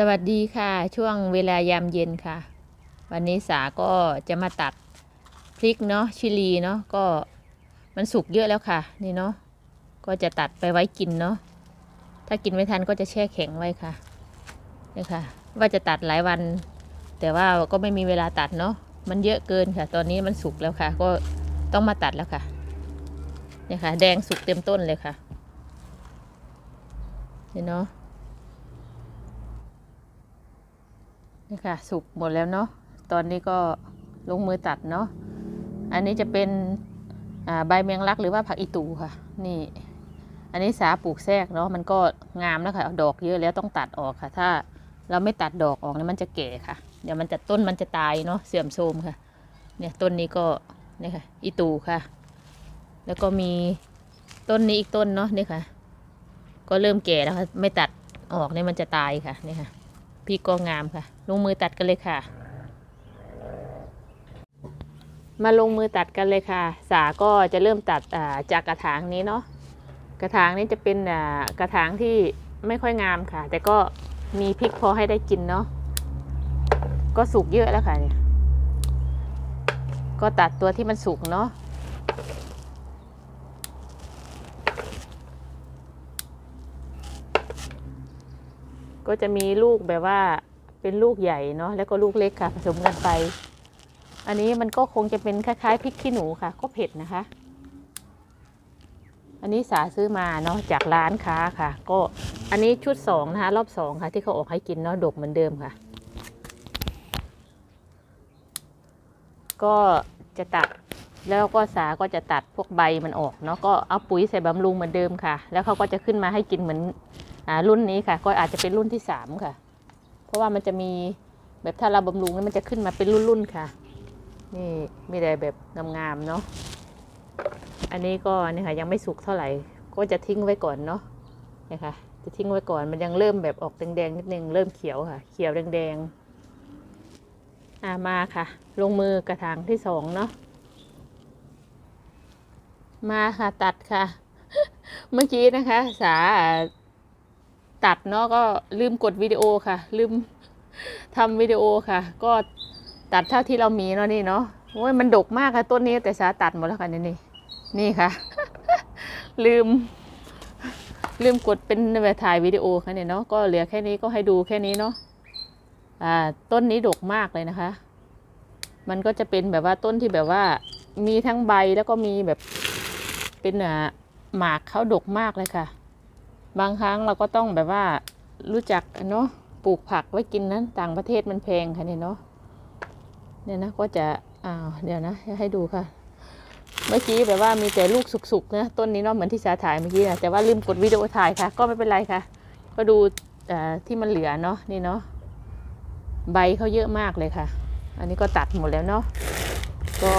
สวัสดีค่ะ ช่วงเวลายามเย็นค่ะ วันนี้สาก็จะมาตัดพริกเนาะชิลีเนาะก็มันสุกเยอะแล้วค่ะ นี่เนาะก็จะตัดไปไว้กินเนาะถ้ากินไม่ทันก็จะแช่แข็งไว้ค่ะนี่ค่ะ ว่าจะตัดหลายวัน แต่ว่าก็ไม่มีเวลาตัดเนาะมันเยอะเกินค่ะ ตอนนี้มันสุกแล้วค่ะ ก็ต้องมาตัดแล้วค่ะนี่ค่ะ แดงสุกเต็มต้นเลยค่ะนี่เนาะ นี่ค่ะ สุกหมดแล้วเนาะตอนนี้ก็ลงมือตัดเนาะอันนี้จะเป็นใบเมียงลักหรือว่าผักอีตูค่ะ นี่ อันนี้สาปลูกแทรกเนาะมันก็งามแล้วค่ะดอกเยอะแล้วต้องตัดออกค่ะ ถ้าเราไม่ตัดดอกออกเนี่ยมันจะแก่ค่ะ เดี๋ยวมันจะต้นมันจะตายเนาะเสื่อมโทรมค่ะ เนี่ยต้นนี้ก็นี่ค่ะอีตูค่ะ แล้วก็มีต้นนี้อีกต้นเนาะนี่ค่ะ ก็เริ่มแก่แล้วค่ะ ไม่ตัดออกเนี่ยมันจะตายค่ะนี่ค่ะ พี่ก็งามค่ะ ลงมือตัดกันเลยค่ะ มาลงมือตัดกันเลยค่ะ สาก็จะเริ่มตัดจากกระถางนี้เนาะกระถางนี้จะเป็นกระถางที่ไม่ค่อยงามค่ะ แต่ก็มีพริกพอให้ได้กินเนาะก็สุกเยอะแล้วค่ะเนี่ยก็ตัดตัวที่มันสุกเนาะ ก็จะมีลูกแบบว่าเป็นลูกใหญ่เนาะแล้วก็ลูกเล็กค่ะ ผสมกันไป อันนี้มันก็คงจะเป็นคล้ายๆพริกขี้หนูค่ะ ก็เผ็ดนะคะ อันนี้สาซื้อมาเนาะจากร้านค้าค่ะ ก็อันนี้ชุดสองนะคะรอบสองค่ะ ที่เขาออกให้กินเนาะดกเหมือนเดิมค่ะ ก็จะตัดแล้วก็สาก็จะตัดพวกใบมันออกเนาะก็เอาปุ๋ยใส่บำรุงเหมือนเดิมค่ะ แล้วเขาก็จะขึ้นมาให้กินเหมือน รุ่นนี้ค่ะ ก็อาจจะเป็นรุ่นที่สามค่ะ เพราะว่ามันจะมีแบบถ้าเราบำรุงแล้วมันจะขึ้นมาเป็นรุ่นๆค่ะ นี่มีแต่แบบงามๆเนาะอันนี้ก็นี่ค่ะยังไม่สุกเท่าไหร่ ก็จะทิ้งไว้ก่อนเนาะนี่ค่ะจะทิ้งไว้ก่อนมันยังเริ่มแบบออกแดงๆนิดนึงเริ่มเขียวค่ะ เขียวแดงๆอ่ามาค่ะ ลงมือกระถางที่สองเนาะมาค่ะตัดค่ะ เมื่อกี้นะคะ สา ตัดเนาะก็ลืมกดวิดีโอค่ะ ลืมทำวิดีโอค่ะ ก็ตัดเท่าที่เรามีเนาะนี่เนาะโอ้ยมันดกมากค่ะต้นนี้แต่สาตัดหมดแล้วค่ะนี่นี่นี่ค่ะ ลืม ลืมกดเป็นแบบถ่ายวิดีโอค่ะเนี่ยเนาะก็เหลือแค่นี้ก็ให้ดูแค่นี้เนาะอ่าต้นนี้ดกมากเลยนะคะ มันก็จะเป็นแบบว่าต้นที่แบบว่า มีทั้งใบแล้วก็มีแบบเป็นอ่าหมากเขาดกมากเลยค่ะ บางครั้งเราก็ต้องแบบว่ารู้จักเนาะปลูกผักไว้กินนั้นต่างประเทศมันแพงค่ะเนี่ยเนาะเนี่ยนะก็จะอ้าวเดี๋ยวนะให้ดูค่ะ เมื่อกี้แบบว่ามีแต่ลูกสุกๆนะต้นนี้เนาะเหมือนที่สาถ่ายเมื่อกี้นะแต่ว่าลืมกดวิดีโอถ่ายค่ะ ก็ไม่เป็นไรค่ะ ก็ดูที่มันเหลือเนาะนี่เนาะใบเขาเยอะมากเลยค่ะ อันนี้ก็ตัดหมดแล้วเนาะก็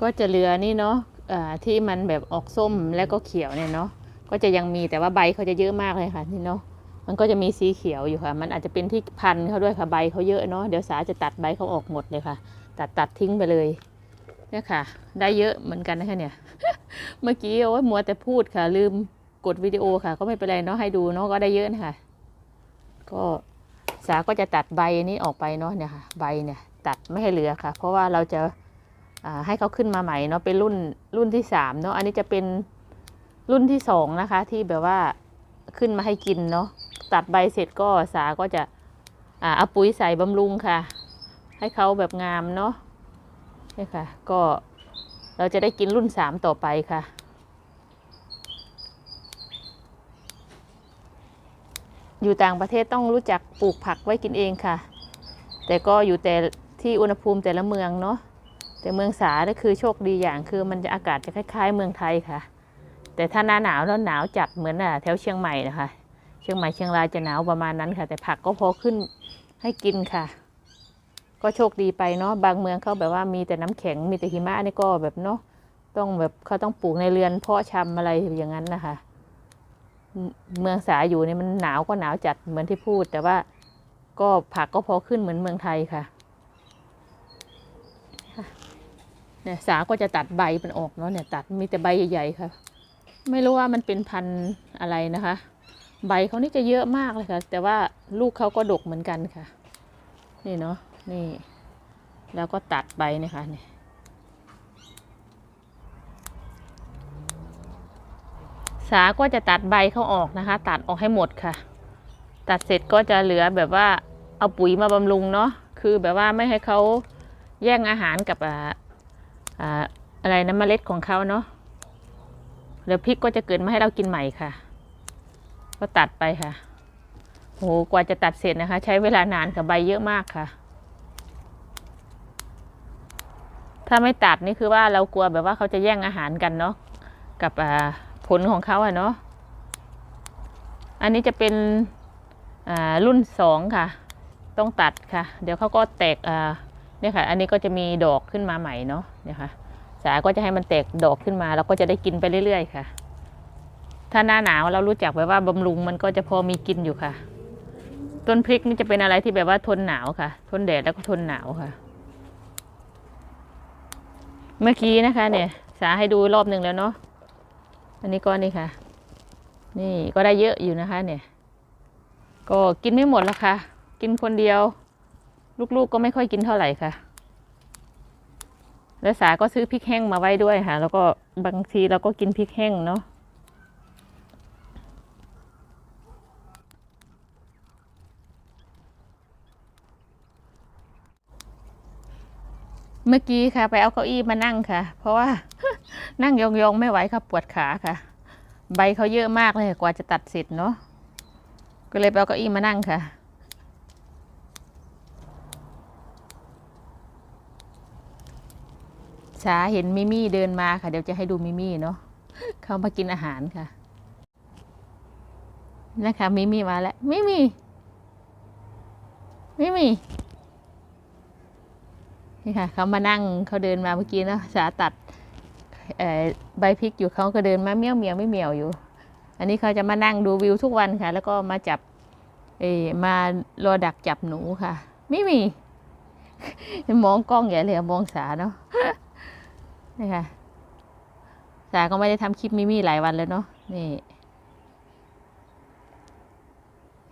ก็จะเหลือนี่เนาะ ที่มันแบบออกส้มแล้วก็เขียวเนี่ยเนาะก็จะยังมีแต่ว่าใบเขาจะเยอะมากเลยค่ะนี่เนาะมันก็จะมีสีเขียวอยู่ค่ะ มันอาจจะเป็นที่พันเขาด้วยค่ะใบเขาเยอะเนาะเดี๋ยวสาจะตัดใบเขาออกหมดเลยค่ะ ตัดตัดทิ้งไปเลยเนี่ยค่ะ ได้เยอะเหมือนกันนะคะเนี่ย เมื่อกี้โอ้ยมัวแต่พูดค่ะ ลืมกดวิดีโอค่ะ ก็ไม่เป็นไรเนาะให้ดูเนาะก็ได้เยอะนะคะก็สาก็จะตัดใบนี้ออกไปเนาะเนี่ยค่ะ ใบเนี่ย ตัดไม่ให้เหลือค่ะ เพราะว่าเราจะ ให้เขาขึ้นมาใหม่เนาะเป็นรุ่นรุ่นที่สามเนาะอันนี้จะเป็นรุ่นที่สองนะคะ ที่แบบว่าขึ้นมาให้กินเนาะตัดใบเสร็จก็สาก็จะอ่าเอาปุ๋ยใส่บำรุงค่ะ ให้เขาแบบงามเนาะนี่ค่ะ ก็เราจะได้กินรุ่นสามต่อไปค่ะอยู่ต่างประเทศต้องรู้จักปลูกผักไว้กินเองค่ะ แต่ก็อยู่แต่ที่อุณหภูมิแต่ละเมืองเนาะ แต่เมืองสาเนี่ยคือโชคดีอย่างคือมันจะอากาศจะคล้ายๆ เมืองไทยค่ะ แต่ถ้าหน้าหนาวแล้วหนาวจัดเหมือนอะแถวเชียงใหม่นะคะ เชียงใหม่เชียงรายจะหนาวประมาณนั้นค่ะ แต่ผักก็พอขึ้นให้กินค่ะ ก็โชคดีไปเนาะบางเมืองเขาแบบว่ามีแต่น้ำแข็งมีแต่หิมะนี่ก็แบบเนาะต้องแบบเขาต้องปลูกในเรือนเพาะชำอะไรอย่างนั้นนะคะเมเมืองสาอยู่เนี่ยมันหนาวก็หนาวจัดเหมือนที่พูด แต่ว่าก็ผักก็พอขึ้นเหมือนเมืองไทยค่ะ เนี่ยสาก็จะตัดใบมันออกเนาะเนี่ยตัดมีแต่ใบใหญ่ๆค่ะ ไม่รู้ว่ามันเป็นพันธุ์อะไรนะคะ ใบเขานี่จะเยอะมากเลยค่ะ แต่ว่าลูกเขาก็ดกเหมือนกันค่ะ นี่เนาะนี่ แล้วก็ตัดใบนี่ยค่ะนี่สาก็จะตัดใบเขาออกนะคะ ตัดออกให้หมดค่ะ ตัดเสร็จก็จะเหลือแบบว่าเอาปุ๋ยมาบำรุงเนาะคือแบบว่าไม่ให้เขาแย่งอาหารกับ อะไรนะเมล็ดของเขาเนาะเดี๋ยวพริกก็จะเกิดมาให้เรากินใหม่ค่ะ ก็ตัดไปค่ะโหกว่าจะตัดเสร็จนะคะ ใช้เวลานานกับใบเยอะมากค่ะ ถ้าไม่ตัดนี่คือว่าเรากลัวแบบว่าเขาจะแย่งอาหารกันเนาะกับผลของเขาอะเนาะอันนี้จะเป็นรุ่นสองค่ะ ต้องตัดค่ะ เดี๋ยวเขาก็แตกอ่า เนี่ยค่ะ อันนี้ก็จะมีดอกขึ้นมาใหม่เนาะเนี่ยค่ะ สาก็จะให้มันแตกดอกขึ้นมาเราก็จะได้กินไปเรื่อย ๆ ค่ะ ถ้าหน้าหนาวเรารู้จักแบบว่าบำรุงมันก็จะพอมีกินอยู่ค่ะ ต้นพริกนี่จะเป็นอะไรที่แบบว่าทนหนาวค่ะ ทนแดดแล้วก็ทนหนาวค่ะ เมื่อกี้นะคะ เนี่ย สาให้ดูรอบหนึ่งแล้วเนาะ อันนี้ก็นี่ค่ะ นี่ก็ได้เยอะอยู่นะคะ เนี่ย ก็กินไม่หมดล้วค่ะ กินคนเดียว ลูกๆก็ไม่ค่อยกินเท่าไหร่ค่ะ แล้วสาก็ซื้อพริกแห้งมาไว้ด้วยค่ะ แล้วก็บางทีเราก็กินพริกแห้งเนาะเมื่อกี้ค่ะ ไปเอาเก้าอี้มานั่งค่ะ เพราะว่านั่งยองๆไม่ไหวค่ะปวดขาค่ะ ใบเขาเยอะมากเลยกว่าจะตัดเสร็จเนาะก็เลยไปเอาเก้าอี้มานั่งค่ะ สาเห็นมิมี่เดินมาค่ะ เดี๋ยวจะให้ดูมิมี่เนาะเขามากินอาหารค่ะ นะคะมิมี่มาแล้วมิมี่มิมี่นี่ค่ะเขามานั่งเขาเดินมาเมื่อกี้เนาะสาตัดใบพริกอยู่เขาก็เดินมาเมี้ยวเมียวไม่เมียวอยู่ อันนี้เขาจะมานั่งดูวิวทุกวันค่ะ แล้วก็มาจับเอมารอดักจับหนูค่ะมิมี่มองกล้องใหญ่เลยมองสาเนาะ นี่ค่ะสาก็ไม่ได้ทำคลิปมิมี่หลายวันแล้วเนาะนี่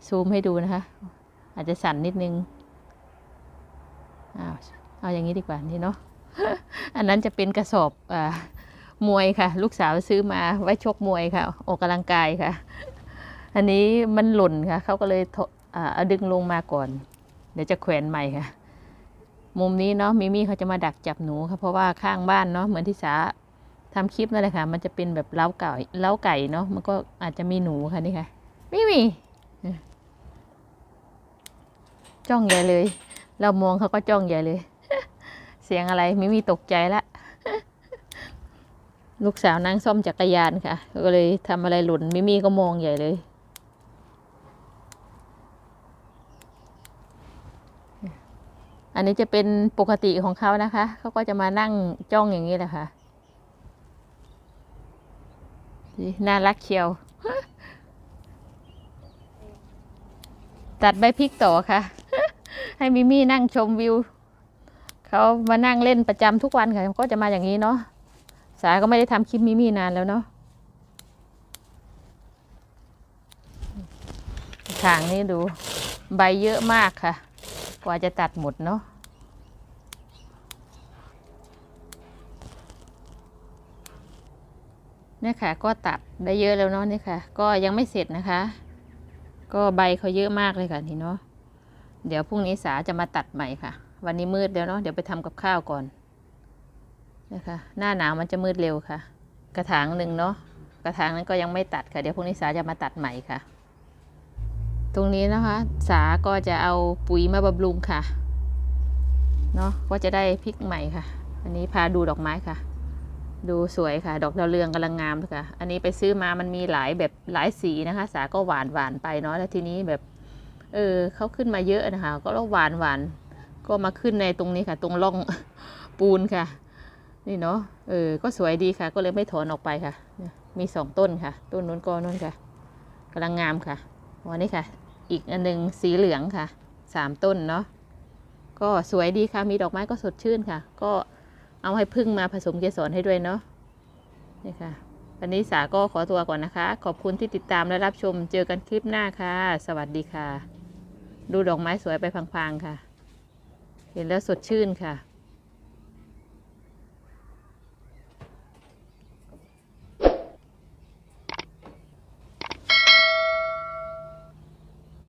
ซูมให้ดูนะคะ อาจจะสั่นนิดนึงอ้าวเอาอย่างนี้ดีกว่านี่เนาะอันนั้นจะเป็นกระสอบอ่ามวยค่ะ ลูกสาวซื้อมาไว้ชกมวยค่ะ ออกกำลังกายค่ะ อันนี้มันหล่นค่ะเขาก็เลยถอ่าเอาดึงลงมาก่อน เดี๋ยวจะแขวนใหม่ค่ะ มุมนี้เนาะมิมี่เขาจะมาดักจับหนูค่ะเพราะว่าข้างบ้านเนาะเหมือนที่สาทำคลิปนั่นแหละค่ะ มันจะเป็นแบบเล้าไก่เล้าไก่เนาะมันก็อาจจะมีหนูค่ะนี่ค่ะมิมี่จ้องใหญ่เลย เรามองเขาก็จ้องใหญ่เลย เสียงอะไรมิมี่ตกใจละลูกสาวนั่งซ่อมจักรยานค่ะ ก็เลยทำอะไรหล่นมิมี่ก็มองใหญ่เลย นนี้จะเป็นปกติของเขานะคะ เขาก็จะมานั่งจ้องอย่างนี้แหละค่ะนี่น่ารักเชียว ตัดใบพริกต่อค่ะ ให้มิมี่นั่งชมวิว เขามานั่งเล่นประจำทุกวันค่ะก็จะมาอย่างนี้เนาะ สาก็ไม่ได้ทำคลิปมิมี่นานแล้วเนาะทางนี้ดู ใบเยอะมากค่ะ กว่าจะตัดหมดเนาะ เนี่ยค่ะ ก็ตัดได้เยอะแล้วเนาะนี่ค่ะ ก็ยังไม่เสร็จนะคะ ก็ใบเขาเยอะมากเลยค่ะนี่เนาะเดี๋ยวพรุ่งนี้สาจะมาตัดใหม่ค่ะ วันนี้มืดแล้วเนาะเดี๋ยวไปทำกับข้าวก่อนนะคะ หน้าหนาวมันจะมืดเร็วค่ะ กระถางหนึ่งเนาะกระถางนั้นก็ยังไม่ตัดค่ะ เดี๋ยวพรุ่งนี้สาจะมาตัดใหม่ค่ะ ตรงนี้นะคะ สาก็จะเอาปุ๋ยมาบำรุงค่ะเนาะก็จะได้พริกใหม่ค่ะ อันนี้พาดูดอกไม้ค่ะ ดูสวยค่ะ ดอกดาวเรืองกำลังงามเลยค่ะ อันนี้ไปซื้อมามันมีหลายแบบหลายสีนะคะ สาก็หวานหวานไปเนาะแล้วทีนี้แบบ เออเขาขึ้นมาเยอะนะคะ ก็แล้วหวานหวานก็มาขึ้นในตรงนี้ค่ะ ตรงร่องปูนค่ะ นี่เนาะเออ ก็สวยดีค่ะ ก็เลยไม่ถอนออกไปค่ะ มีสองต้นค่ะ ต้นนู้นก็นู้นค่ะกำลังงามค่ะวันนี้ค่ะ อีกอันหนึ่งสีเหลืองค่ะสามต้นเนาะก็สวยดีค่ะ มีดอกไม้ก็สดชื่นค่ะ ก็ เอาให้พึ่งมาผสมเกสรให้ด้วยเนาะนี่ค่ะวันนี้สาก็ขอตัวก่อนนะคะ ขอบคุณที่ติดตามและรับชมเจอกันคลิปหน้าค่ะ สวัสดีค่ะ ดูดอกไม้สวยไปพังๆค่ะ เห็นแล้วสดชื่นค่ะ